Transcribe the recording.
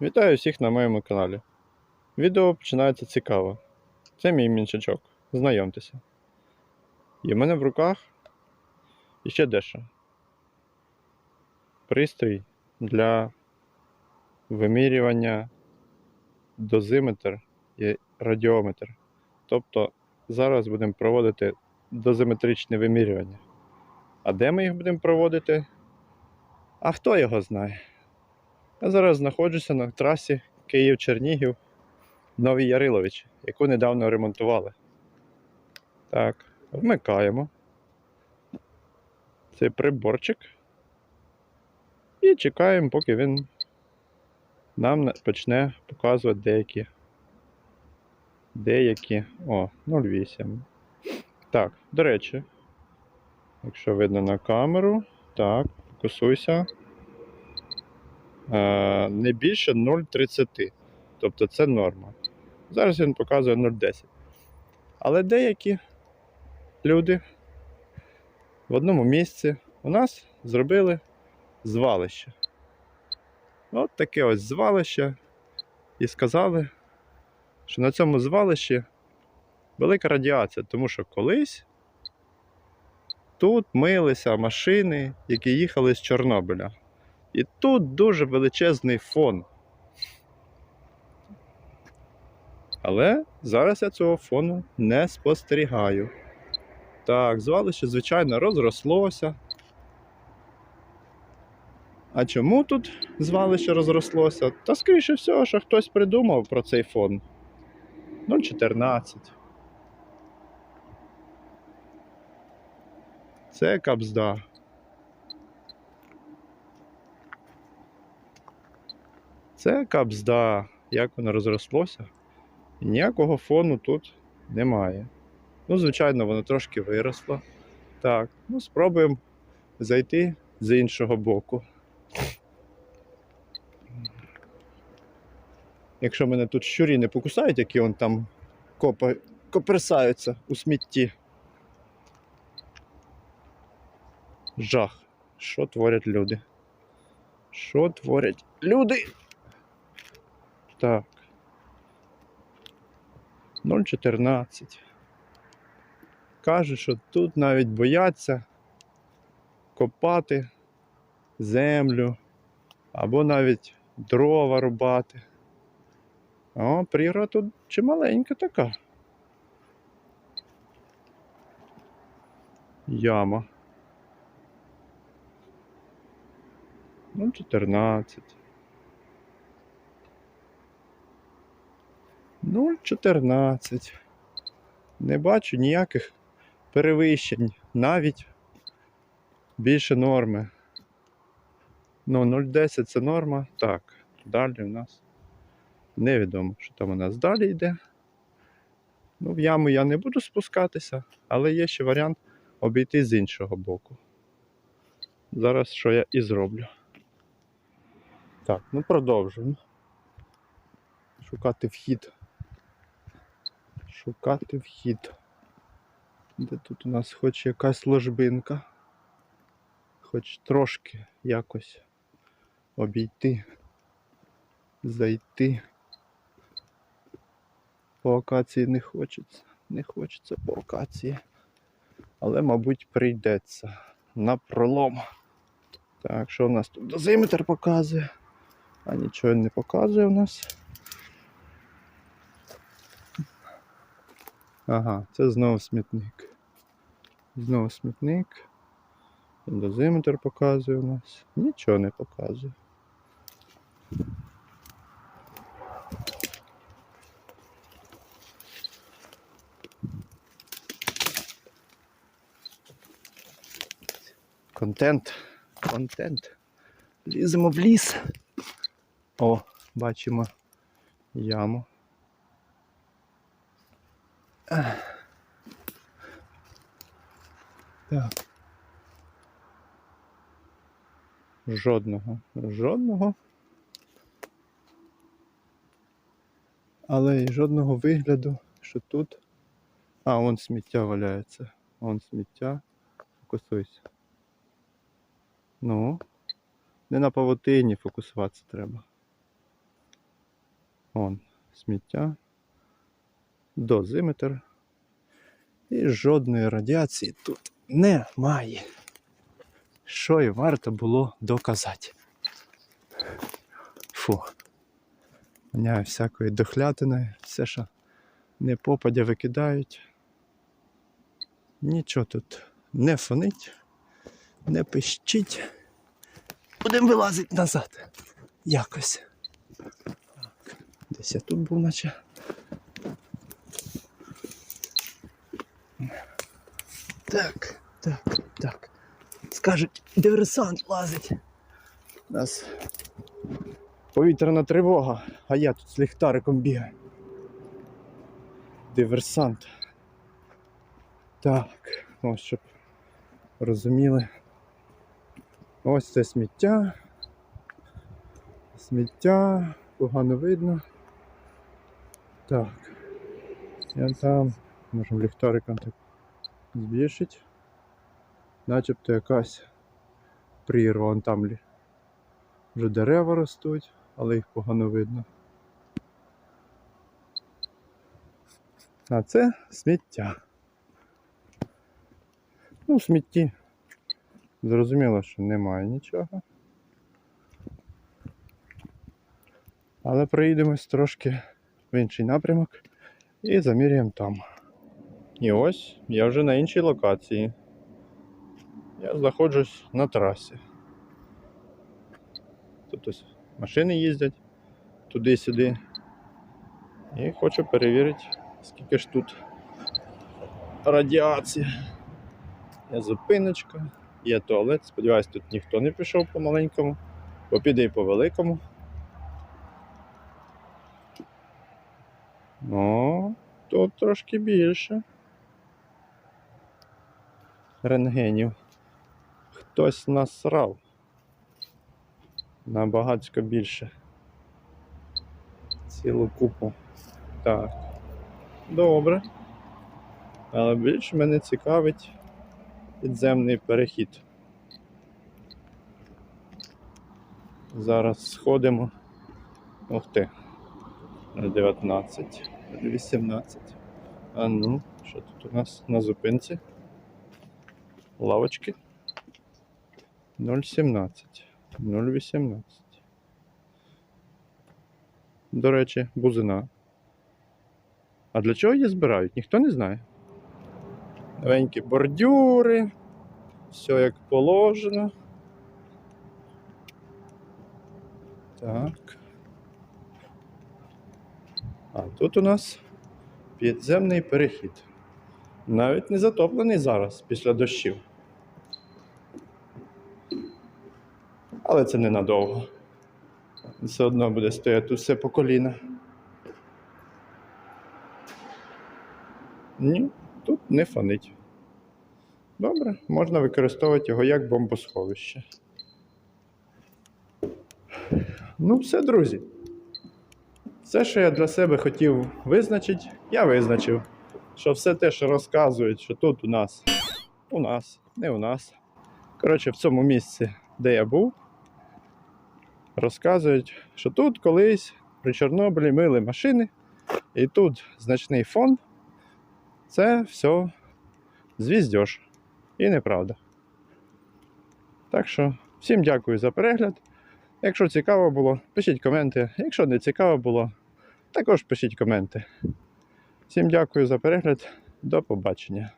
Вітаю всіх на моєму каналі. Відео починається цікаво. Це мій мінчачок. Знайомтеся. І в мене в руках іще дещо. Пристрій для вимірювання дозиметр і радіометр. Тобто зараз будемо проводити дозиметричне вимірювання. А де ми їх будемо проводити? А хто його знає? Я зараз знаходжуся на трасі Київ-Чернігів Новий Ярилович, яку недавно ремонтували. Так, вмикаємо цей приборчик і чекаємо, поки він нам почне показувати деякі. Деякі. О, 0,8. Так, до речі, якщо видно на камеру, так, фокусуйся. Е, не більше 0,30. Тобто це норма. Зараз він показує 0,10. Але деякі люди в одному місці у нас зробили звалище. От таке ось звалище. І сказали, що на цьому звалищі велика радіація, тому що колись тут милися машини, які їхали з Чорнобиля. І тут дуже величезний фон. Але зараз я цього фону не спостерігаю. Так, звалище, звичайно, розрослося. А чому тут звалище розрослося? Та, скоріше всього, що хтось придумав про цей фон. 0,14. Це капзда. Це капзда, як воно розрослося. Ніякого фону тут немає. Ну, звичайно, воно трошки виросло. Так, ну спробуємо зайти з іншого боку. Якщо мене тут щурі не покусають, які вон там копа... коперсаються у смітті. Жах. Що творять люди? Що творять люди? Так. 0,14. Кажуть, що тут навіть бояться копати землю або навіть дрова рубати. О, пріра тут чималенька така. Яма. Ну, 14. 0,14. Не бачу ніяких перевищень, навіть більше норми. Ну, 0,10 це норма. Так, далі у нас невідомо, що там у нас далі йде. Ну, в яму я не буду спускатися, але є ще варіант обійти з іншого боку. Зараз що я і зроблю. Так, ну продовжуємо. Шукати вхід. Шукати вхід. Де тут у нас хоч якась ложбинка. Хоч трошки якось обійти, зайти. По акації не хочеться. Не хочеться по акації. Але, мабуть, прийдеться на пролом. Так, що у нас тут дозиметр показує? А нічого не показує у нас. Ага, це знову смітник. Знову смітник. Дозиметр показує у нас. Нічого не показує. Контент. Контент. Ліземо в ліс. О, бачимо яму. Так. Жодного. Жодного. Але і жодного вигляду, що тут. А, вон сміття валяється. Вон сміття. Фокусуйся. Ну. Не на павутині фокусуватися треба. Вон, сміття. Дозиметр. І жодної радіації тут немає. Що і варто було доказати. Фу. Воняє всякою дохлятиною, все, що не попадя викидають. Нічого тут не фонить, не пищить. Будемо вилазити назад. Якось. Десь тут був, наче. Так, так, так. Скажуть, диверсант лазить. У нас повітряна тривога, а я тут з ліхтариком бігаю. Диверсант. Так, ось щоб розуміли. Ось це сміття. Сміття, погано видно. Так. Я там, можемо ліхтариком так збільшити. Начебто якась прірва, вон там вже дерева ростуть, але їх погано видно. А це сміття. Ну, в смітті. Зрозуміло, що немає нічого. Але проїдемось трошки інший напрямок і заміряємо там. І ось я вже на іншій локації. Я знаходжусь на трасі. Тут ось машини їздять туди-сюди. І хочу перевірити, скільки ж тут радіації. Є зупиночка, є туалет. Сподіваюсь, тут ніхто не пішов по маленькому, бо піде і по великому. Ну, тут трошки більше. Рентгенів. Хтось насрав. Набагацько більше. Цілу купу. Так. Добре. Але більше мене цікавить підземний перехід. Зараз сходимо. Ух ти. 19, 18. А ну, що тут у нас на зупинці? Лавочки. 0,17, 0,18. До речі, бузина. А для чого її збирають? Ніхто не знає. Новенькі бордюри, все як положено. Так. А тут у нас підземний перехід. Навіть не затоплений зараз після дощів. Але це ненадовго. Все одно буде стояти усе по коліна. Ні, тут не фонить. Добре, можна використовувати його як бомбосховище. Ну, все, друзі. Все, що я для себе хотів визначити, я визначив. Що все те, що розказують, що тут у нас, у нас, не у нас. Коротше, в цьому місці, де я був, розказують, що тут колись при Чорнобилі мили машини, і тут значний фон. Це все звіздьош. І неправда. Так що, всім дякую за перегляд. Якщо цікаво було, пишіть коменти. Якщо не цікаво було, також пишіть коменти. Всім дякую за перегляд. До побачення.